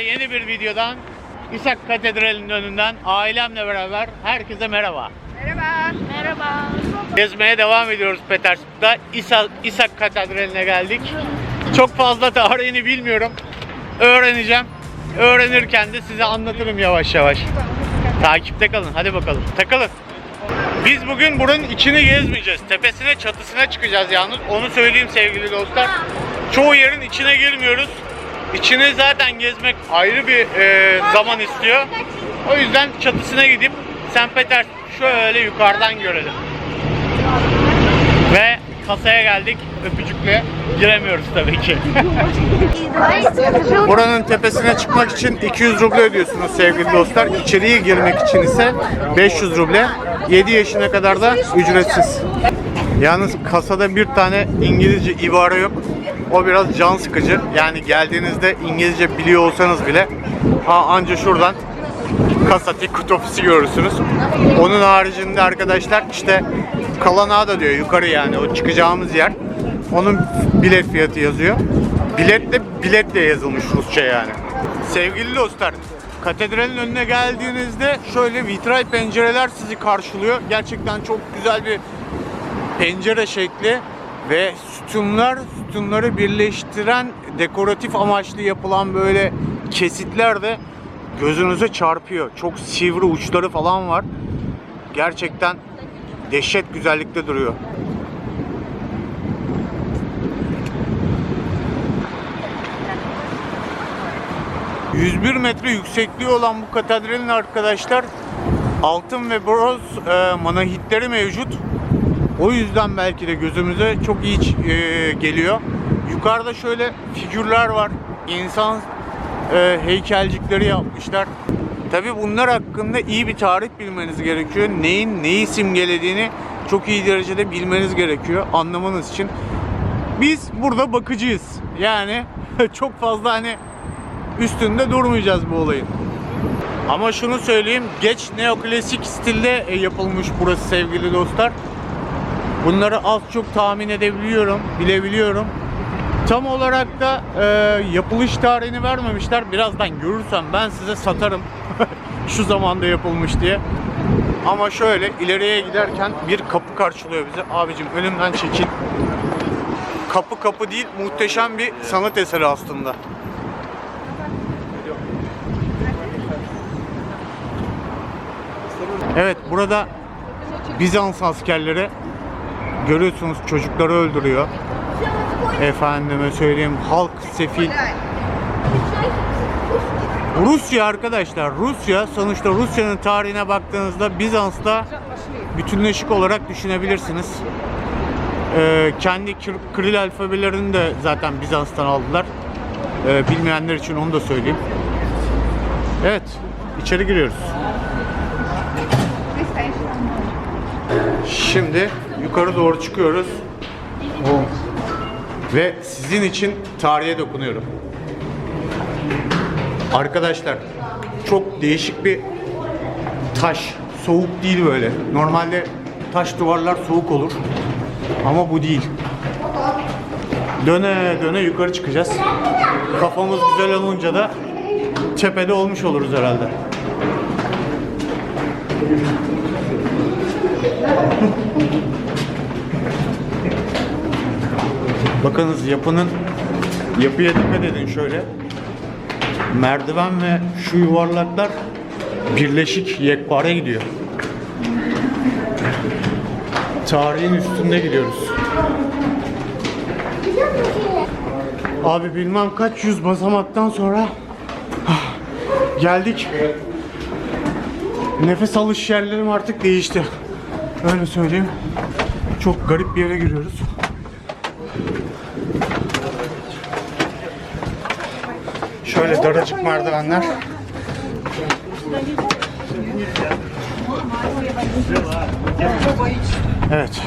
Yeni bir videodan İshak Katedrali'nin önünden ailemle beraber herkese merhaba. Merhaba. Merhaba. Gezmeye devam ediyoruz Petersburg'da. İsa, İshak Katedrali'ne geldik. Çok fazla tarihini bilmiyorum. Öğreneceğim. Öğrenirken de size anlatırım yavaş yavaş. Takipte kalın. Hadi bakalım. Takılın. Biz bugün buranın içini gezmeyeceğiz. Tepesine çatısına çıkacağız yalnız. Onu söyleyeyim sevgili dostlar. Çoğu yerin içine girmiyoruz. İçini zaten gezmek ayrı bir e, zaman istiyor. O yüzden çatısına gidip St. Petersburg şöyle yukarıdan görelim. Ve kasaya geldik. Öpücükle giremiyoruz tabii ki. Buranın tepesine çıkmak için 200 ruble ödüyorsunuz sevgili dostlar. İçeriye girmek için ise 500 ruble. 7 yaşına kadar da ücretsiz. Yalnız kasada bir tane İngilizce ibare yok. O biraz can sıkıcı. Yani geldiğinizde İngilizce biliyor olsanız bile ha anca şuradan kasa ticket ofisi görürsünüz. Onun haricinde arkadaşlar işte Kalanağa da diyor yukarı yani o çıkacağımız yer. Onun bilet fiyatı yazıyor. Bilet de biletle yazılmış Rusça yani. Sevgili dostlar, katedralin önüne geldiğinizde şöyle vitray pencereler sizi karşılıyor. Gerçekten çok güzel bir pencere şekli ve sütunlar, sütunları birleştiren dekoratif amaçlı yapılan böyle kesitler de gözünüze çarpıyor. Çok sivri uçları falan var. Gerçekten dehşet güzellikte duruyor. ...101 metre yüksekliği olan bu katedralin arkadaşlar... ...altın ve bronz e, manahitleri mevcut. O yüzden belki de gözümüze çok iyi e, geliyor. Yukarıda şöyle figürler var. İnsan e, heykelcikleri yapmışlar. Tabi bunlar hakkında iyi bir tarih bilmeniz gerekiyor. Neyin neyi simgelediğini çok iyi derecede bilmeniz gerekiyor anlamanız için. Biz burada bakıcıyız. Yani çok fazla hani üstünde durmayacağız bu olayın. Ama şunu söyleyeyim, geç neoklasik stilde e, yapılmış burası sevgili dostlar. Bunları az çok tahmin edebiliyorum, bilebiliyorum. Tam olarak da e, yapılış tarihini vermemişler. Birazdan görürsem ben size satarım. Şu zamanda yapılmış diye. Ama şöyle ileriye giderken bir kapı karşılıyor bizi. Abicim önümden çekil. Kapı kapı değil, muhteşem bir sanat eseri aslında. Evet, burada Bizans askerleri görüyorsunuz çocukları öldürüyor. Efendime söyleyeyim halk sefil. Rusya arkadaşlar Rusya sonuçta Rusya'nın tarihine baktığınızda Bizans'ta bütünleşik olarak düşünebilirsiniz. Ee, kendi Kir- Kiril alfabelerini de zaten Bizans'tan aldılar. Ee, bilmeyenler için onu da söyleyeyim. Evet içeri giriyoruz. Şimdi yukarı doğru çıkıyoruz. Ve sizin için tarihe dokunuyorum. Arkadaşlar çok değişik bir taş. Soğuk değil böyle. Normalde taş duvarlar soğuk olur. Ama bu değil. Döne döne yukarı çıkacağız. Kafamız güzel olunca da tepede olmuş oluruz herhalde. Bakınız yapının yapıya dikkat edin şöyle. Merdiven ve şu yuvarlaklar birleşik yekpare gidiyor. Tarihin üstünde gidiyoruz. Abi bilmem kaç yüz basamaktan sonra ah, geldik. Nefes alış yerlerim artık değişti. Öyle söyleyeyim. Çok garip bir yere giriyoruz. Şöyle Daracık merdivenler. Evet.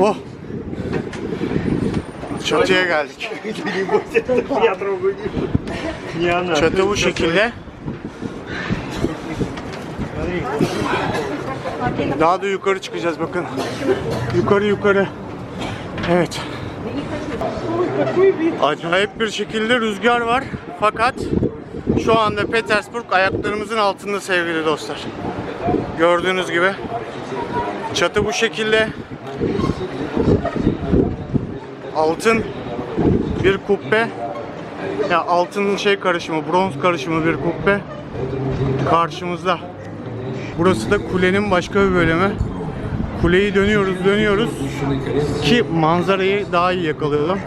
Oh. Çatıya geldik. Çatı bu şekilde. Daha da yukarı çıkacağız bakın. Yukarı yukarı. Evet. Acayip bir şekilde rüzgar var. Fakat şu anda Petersburg ayaklarımızın altında sevgili dostlar. Gördüğünüz gibi çatı bu şekilde. Altın bir kubbe. Ya altının şey karışımı, bronz karışımı bir kubbe karşımızda. Burası da kulenin başka bir bölümü. Kuleyi dönüyoruz, dönüyoruz ki manzarayı daha iyi yakalayalım.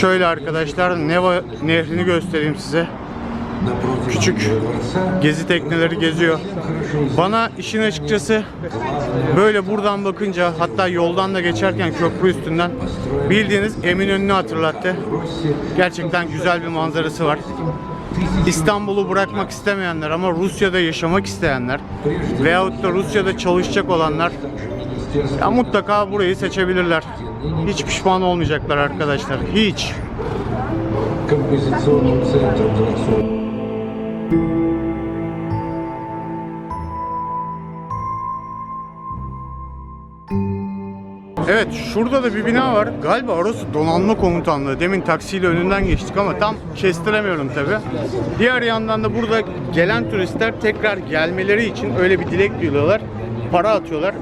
Şöyle arkadaşlar Neva nehrini göstereyim size. Küçük gezi tekneleri geziyor. Bana işin açıkçası böyle buradan bakınca hatta yoldan da geçerken köprü üstünden bildiğiniz Eminönü'nü hatırlattı. Gerçekten güzel bir manzarası var. İstanbul'u bırakmak istemeyenler ama Rusya'da yaşamak isteyenler veyahut da Rusya'da çalışacak olanlar ya mutlaka burayı seçebilirler. Hiç pişman olmayacaklar arkadaşlar. Hiç. Thank you. Evet şurada da bir bina var. Galiba orası donanma komutanlığı. Demin taksiyle önünden geçtik ama tam kestiremiyorum tabi. Diğer yandan da burada gelen turistler tekrar gelmeleri için öyle bir dilek duyuyorlar. Para atıyorlar.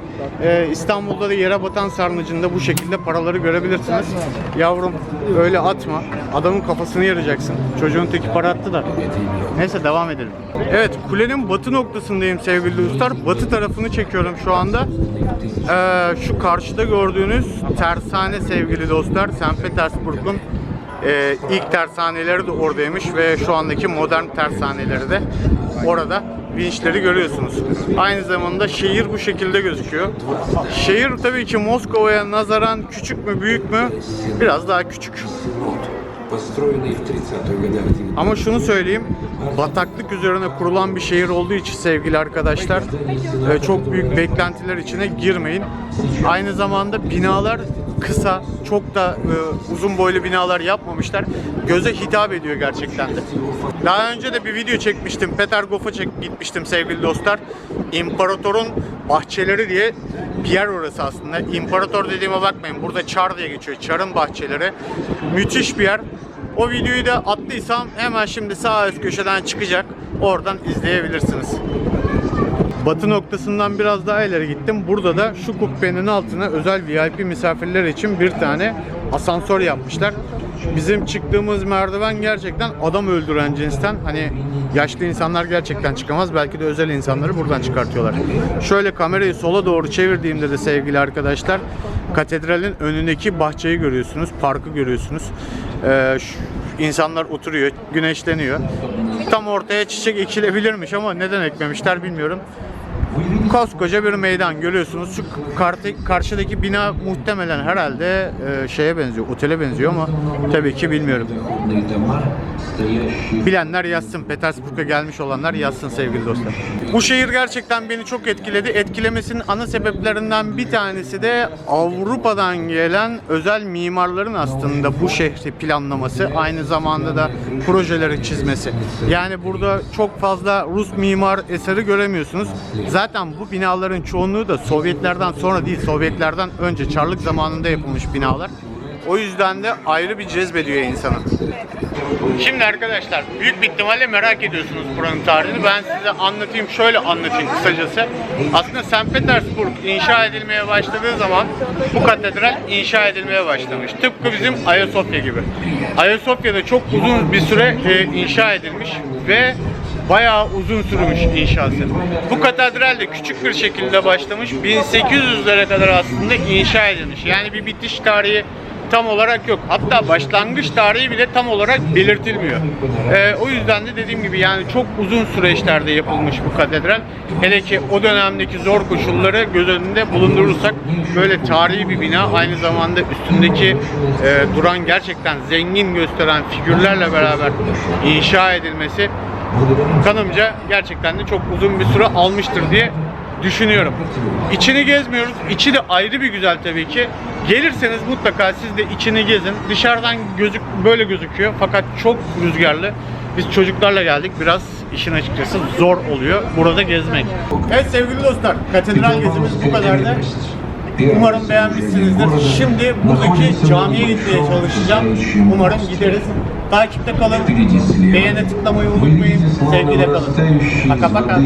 Ee, İstanbul'da da yere batan sarnıcında bu şekilde paraları görebilirsiniz. Yavrum öyle atma. Adamın kafasını yarayacaksın. Çocuğun teki para attı da. Neyse devam edelim. Evet kulenin batı noktasındayım sevgili dostlar. Batı tarafını çekiyorum şu anda. Ee, şu karşıda gördüğünüz tersane sevgili dostlar. St. Petersburg'un e, ilk tersaneleri de oradaymış ve şu andaki modern tersaneleri de orada vinçleri görüyorsunuz. Aynı zamanda şehir bu şekilde gözüküyor. Şehir tabii ki Moskova'ya nazaran küçük mü büyük mü? Biraz daha küçük. Ama şunu söyleyeyim, bataklık üzerine kurulan bir şehir olduğu için sevgili arkadaşlar çok büyük beklentiler içine girmeyin. Aynı zamanda binalar kısa, çok da e, uzun boylu binalar yapmamışlar. Göze hitap ediyor gerçekten de. Daha önce de bir video çekmiştim, Petergof'a çek gitmiştim sevgili dostlar. İmparatorun bahçeleri diye bir yer orası aslında. İmparator dediğime bakmayın, burada Çar diye geçiyor, Çar'ın bahçeleri. Müthiş bir yer. O videoyu da attıysam hemen şimdi sağ üst köşeden çıkacak. Oradan izleyebilirsiniz. Batı noktasından biraz daha ileri gittim. Burada da şu kubbenin altına özel VIP misafirler için bir tane asansör yapmışlar. Bizim çıktığımız merdiven gerçekten adam öldüren cinsten. Hani yaşlı insanlar gerçekten çıkamaz. Belki de özel insanları buradan çıkartıyorlar. Şöyle kamerayı sola doğru çevirdiğimde de sevgili arkadaşlar katedralin önündeki bahçeyi görüyorsunuz. Parkı görüyorsunuz. Ee, insanlar oturuyor, güneşleniyor. Tam ortaya çiçek ekilebilirmiş ama neden ekmemişler bilmiyorum. Koskoca bir meydan görüyorsunuz. Şu karşıdaki bina muhtemelen herhalde e, şeye benziyor, otele benziyor ama tabii ki bilmiyorum. Bilenler yazsın, Petersburg'a gelmiş olanlar yazsın sevgili dostlar. Bu şehir gerçekten beni çok etkiledi. Etkilemesinin ana sebeplerinden bir tanesi de Avrupa'dan gelen özel mimarların aslında bu şehri planlaması, aynı zamanda da projeleri çizmesi. Yani burada çok fazla Rus mimar eseri göremiyorsunuz. Zaten bu binaların çoğunluğu da Sovyetlerden sonra değil, Sovyetlerden önce Çarlık zamanında yapılmış binalar. O yüzden de ayrı bir cezbediyor insanı. Şimdi arkadaşlar büyük bir ihtimalle merak ediyorsunuz buranın tarihini. Ben size anlatayım, şöyle anlatayım kısacası. Aslında St. Petersburg inşa edilmeye başladığı zaman bu katedral inşa edilmeye başlamış. Tıpkı bizim Ayasofya gibi. Ayasofya'da çok uzun bir süre e, inşa edilmiş ve bayağı uzun sürmüş inşası. Bu katedral de küçük bir şekilde başlamış. 1800'lere kadar aslında inşa edilmiş. Yani bir bitiş tarihi tam olarak yok. Hatta başlangıç tarihi bile tam olarak belirtilmiyor. Ee, o yüzden de dediğim gibi yani çok uzun süreçlerde yapılmış bu katedral. Hele ki o dönemdeki zor koşulları göz önünde bulundurursak böyle tarihi bir bina aynı zamanda üstündeki e, duran gerçekten zengin gösteren figürlerle beraber inşa edilmesi kanımca gerçekten de çok uzun bir süre almıştır diye düşünüyorum. İçini gezmiyoruz. İçi de ayrı bir güzel tabii ki. Gelirseniz mutlaka siz de içini gezin. Dışarıdan gözük böyle gözüküyor fakat çok rüzgarlı. Biz çocuklarla geldik. Biraz işin açıkçası zor oluyor burada gezmek. Evet sevgili dostlar, katedral gezimiz bu kadardı. Umarım beğenmişsinizdir. Şimdi buradaki camiye gitmeye çalışacağım. Umarım gideriz. Takipte kalın. Beğene tıklamayı unutmayın. Sevgiyle kalın. Paka paka.